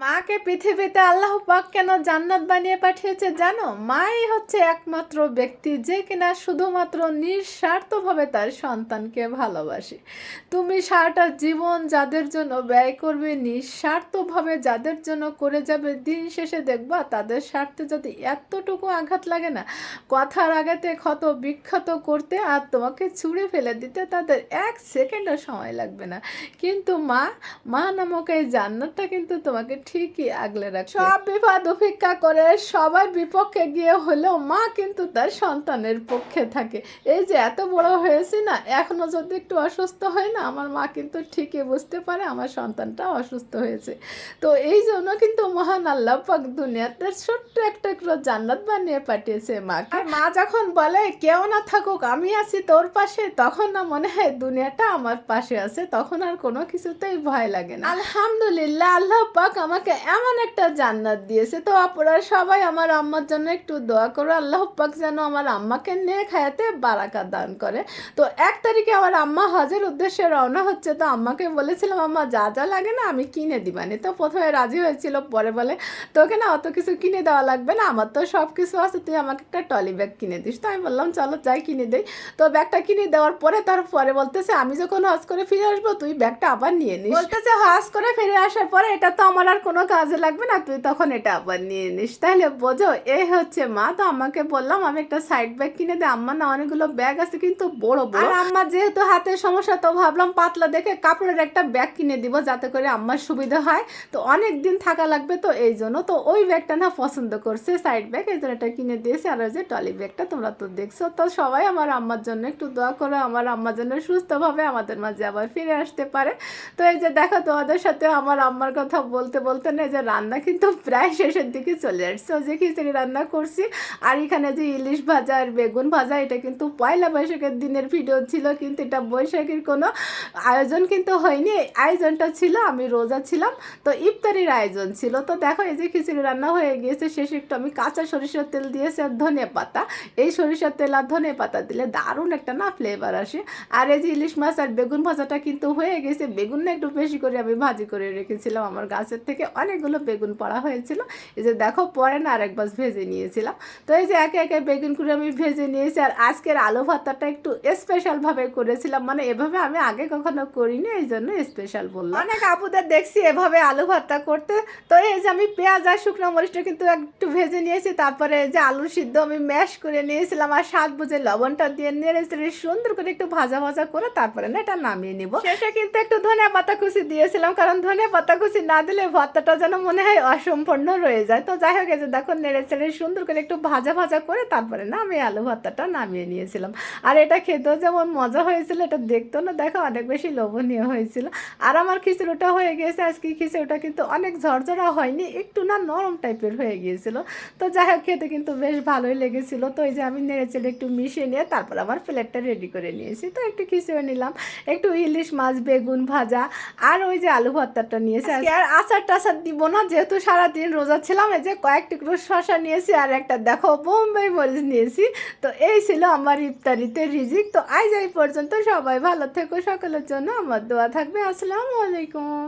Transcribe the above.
মাকে পৃথিবীতে আল্লাহ পাক কেন জান্নাত বানিয়ে পাঠিয়েছে জানো? মাই হচ্ছে একমাত্র ব্যক্তি যে কিনা শুধুমাত্র নিঃস্বার্থভাবে তার সন্তানকে ভালোবাসে। তুমি সারাটা জীবন যাদের জন্য ব্যয় করবে, নিঃস্বার্থভাবে যাদের জন্য করে যাবে, দিন শেষে দেখবা তাদের স্বার্থে যদি এতটুকু আঘাত লাগে না, কথার আঘাতে ক্ষত বিক্ষত করতে আর তোমাকে ছুঁড়ে ফেলে দিতে তাদের এক সেকেন্ডও সময় লাগবে না। কিন্তু মা মা নামক এই জান্নাতটা কিন্তু তোমাকে ঠিকই আগলে রাখে। সব বিপদ উপেক্ষা করে সবার বিপক্ষে গিয়ে হলেও মা কিন্তু তার সন্তানের পক্ষে থাকে। এই যে এত বড় হয়েছি না এখনও যদি একটু অসুস্থ হয় না আমার মা কিন্তু ঠিকই বুঝতে পারে আমার সন্তানটা অসুস্থ হয়েছে। তো এই জন্য কিন্তু মহান আল্লাহ পাক দুনিয়াতে ছোট্ট একটা করে জান্নাত বানিয়ে পাঠিয়েছে মাকে। আর মা যখন বলে কেউ না থাকুক আমি আছি তোর পাশে তখন না মনে হয় দুনিয়াটা আমার পাশে আছে তখন আর কোনো কিছুতেই ভয় লাগে না। আলহামদুলিল্লাহ আল্লাহ পাক আমাকে এমন একটা জান্নাত দিয়েছে। তো আপনারা সবাই আমার আম্মার জন্য একটু দোয়া করো। আল্লাহ পাক যেন আমার আম্মাকে নিয়ে খায়াতে বারাকা দান করে। তো এক তারিখে আমার আম্মা হজের উদ্দেশ্যে রওনা হচ্ছে। তো আম্মাকে বলেছিলাম, আম্মা, যা যা লাগে না আমি কিনে দিবানি। তো প্রথমে রাজি হয়েছিল, পরে বলে, তোকে না অত কিছু কিনে দেওয়া লাগবে না, আমার তো সব কিছু আছে, তুই আমাকে একটা টলি ব্যাগ কিনে দিস। তো আমি বললাম, চলো, যাই কিনে দেই। তো ব্যাগটা কিনে দেওয়ার পরে তারপরে বলতেছে, আমি যখন হজ করে ফিরে আসব, তুই ব্যাগটা আবার নিয়ে নিস। বলতেছে, হজ করে ফিরে আসার পরে এটা তো আমার আর কোনো কাজে লাগবে না, তুই তখন এটা আবার নিয়ে নিস। তাহলে বোঝো, এ হচ্ছে মা, তো আমাকে বললাম, আমি একটা সাইড ব্যাগ কিনে দে, আম্মা না অনেকগুলো ব্যাগ আছে, কিন্তু বড় বড়। আম্মা যেহেতু হাতের সমস্যা, তো ভাবলাম পাতলা দেখে কাপড়ের একটা ব্যাগ কিনে দিব, যাতে করে আম্মার সুবিধা হয়। তো অনেক দিন থাকা লাগবে তো এই জন্য, তো ওই ব্যাগটা না পছন্দ করছে সাইড ব্যাগ এই জন্য এটা কিনে দিয়েছে। আর ওই যে টলি ব্যাগটা তোমরা তো দেখছ, তো সবাই আমার আম্মার জন্য একটু দোয়া করো, আমার আম্মার জন্য সুস্থভাবে আমাদের মাঝে আবার ফিরে আসতে পারে। তো এই যে দেখো তোমাদের সাথে আমার আম্মার কথা বলতে বলতে না এই যে রান্না কিন্তু প্রায় শেষের দিকে চলে আসছে। যে খিচুড়ি রান্না করছি, আর এখানে যে ইলিশ ভাজা আর বেগুন ভাজা, এটা কিন্তু পয়লা বৈশাখের দিনের ভিডিও ছিল, কিন্তু এটা বৈশাখীর কোনো আয়োজন কিন্তু হয়নি। আয়োজনটা ছিল, আমি রোজা ছিলাম, তো ইফতারির আয়োজন ছিল। তো দেখো, এই যে খিচুড়ি রান্না হয়ে গিয়েছে, শেষে একটু আমি কাঁচা সরিষার তেল দিয়েছি আর ধনে পাতা। এই সরিষার তেল আর ধনে পাতা দিলে দারুণ একটা না ফ্লেভার আসে। আর এই যে ইলিশ মাছ আর বেগুন ভাজাটা কিন্তু হয়ে গেছে। বেগুন না একটু বেশি করে আমি ভাজি করে রেখেছিলাম আমার গাছের থেকে। অনেকগুলো বেগুন পড়া হয়েছিল। এই যে দেখো, পরে না আরেক বাস ভেজে নিয়েছিলাম। তো এই যে একে একে বেগুন করে আমি ভেজে নিয়েছি, আর আজকের আলু ভাতাটা একটু স্পেশালভাবে করেছিলাম। মানে এভাবে আমি আগে কখনো করিনি, এই জন্য স্পেশাল বললাম। অনেক আপুদের দেখছি এভাবে আলু ভর্তা করতে। তো এই যে আমি পেঁয়াজ আর শুকনো মরিচটা কিন্তু একটু ভেজে নিয়েছি। তারপরে যে আলু সিদ্ধ আমি ম্যাশ করে নিয়েছিলাম, আর স্বাদ বুঝে লবণটা দিয়ে নেড়ে সুন্দর করে একটু ভাজা ভাজা করে তারপরে না এটা নামিয়ে নিব। শেষে কিন্তু একটু ধনে পাতা কুচি দিয়েছিলাম, কারণ ধনে পাতা কুচি না দিলে ভর্তাটা যেন মনে হয় অসম্পূর্ণ রয়ে যায়। তো যাই হোক এই যে দেখো নেড়ে চেড়ে সুন্দর করে একটু ভাজা ভাজা করে তারপরে না আমি আলু ভর্তাটা নামিয়ে নিয়েছিলাম। আর এটা খেতেও যেমন মজা হয়েছিল এটা দেখতেও না দেখো অনেক বেশি লোভনীয় হয়েছিল। আর আমার খিচুড়িটা হয়ে গিয়েছে আজকে খিচুড়িটা কিন্তু অনেক ঝরঝরা হয়নি একটু না নরম টাইপের হয়ে গিয়েছিল। তো যাই হোক খেতে কিন্তু বেশ ভালোই লেগেছিল। তো এই যে আমি নেড়ে চেড়ে একটু মিশিয়ে নিয়ে তারপর আমার প্লেটটা রেডি করে নিয়েছি। তো একটু খিচুড়ি নিলাম একটু ইলিশ মাছ বেগুন ভাজা আর ওই যে আলু ভর্তাটা নিয়েছি। আর আচার দিব না, যেহেতু সারাদিন রোজা ছিলাম, এই যে কয়েক টুকরো শশা নিয়েছি আর একটা দেখো বোম্বাই মরিচ নিয়েছি। তো এই ছিল আমার ইফতারিতে রিজিক। তো আজ এই পর্যন্ত সবাই ভালো থেকো, সকলের জন্য আমার দোয়া থাকবে। আসসালামু আলাইকুম।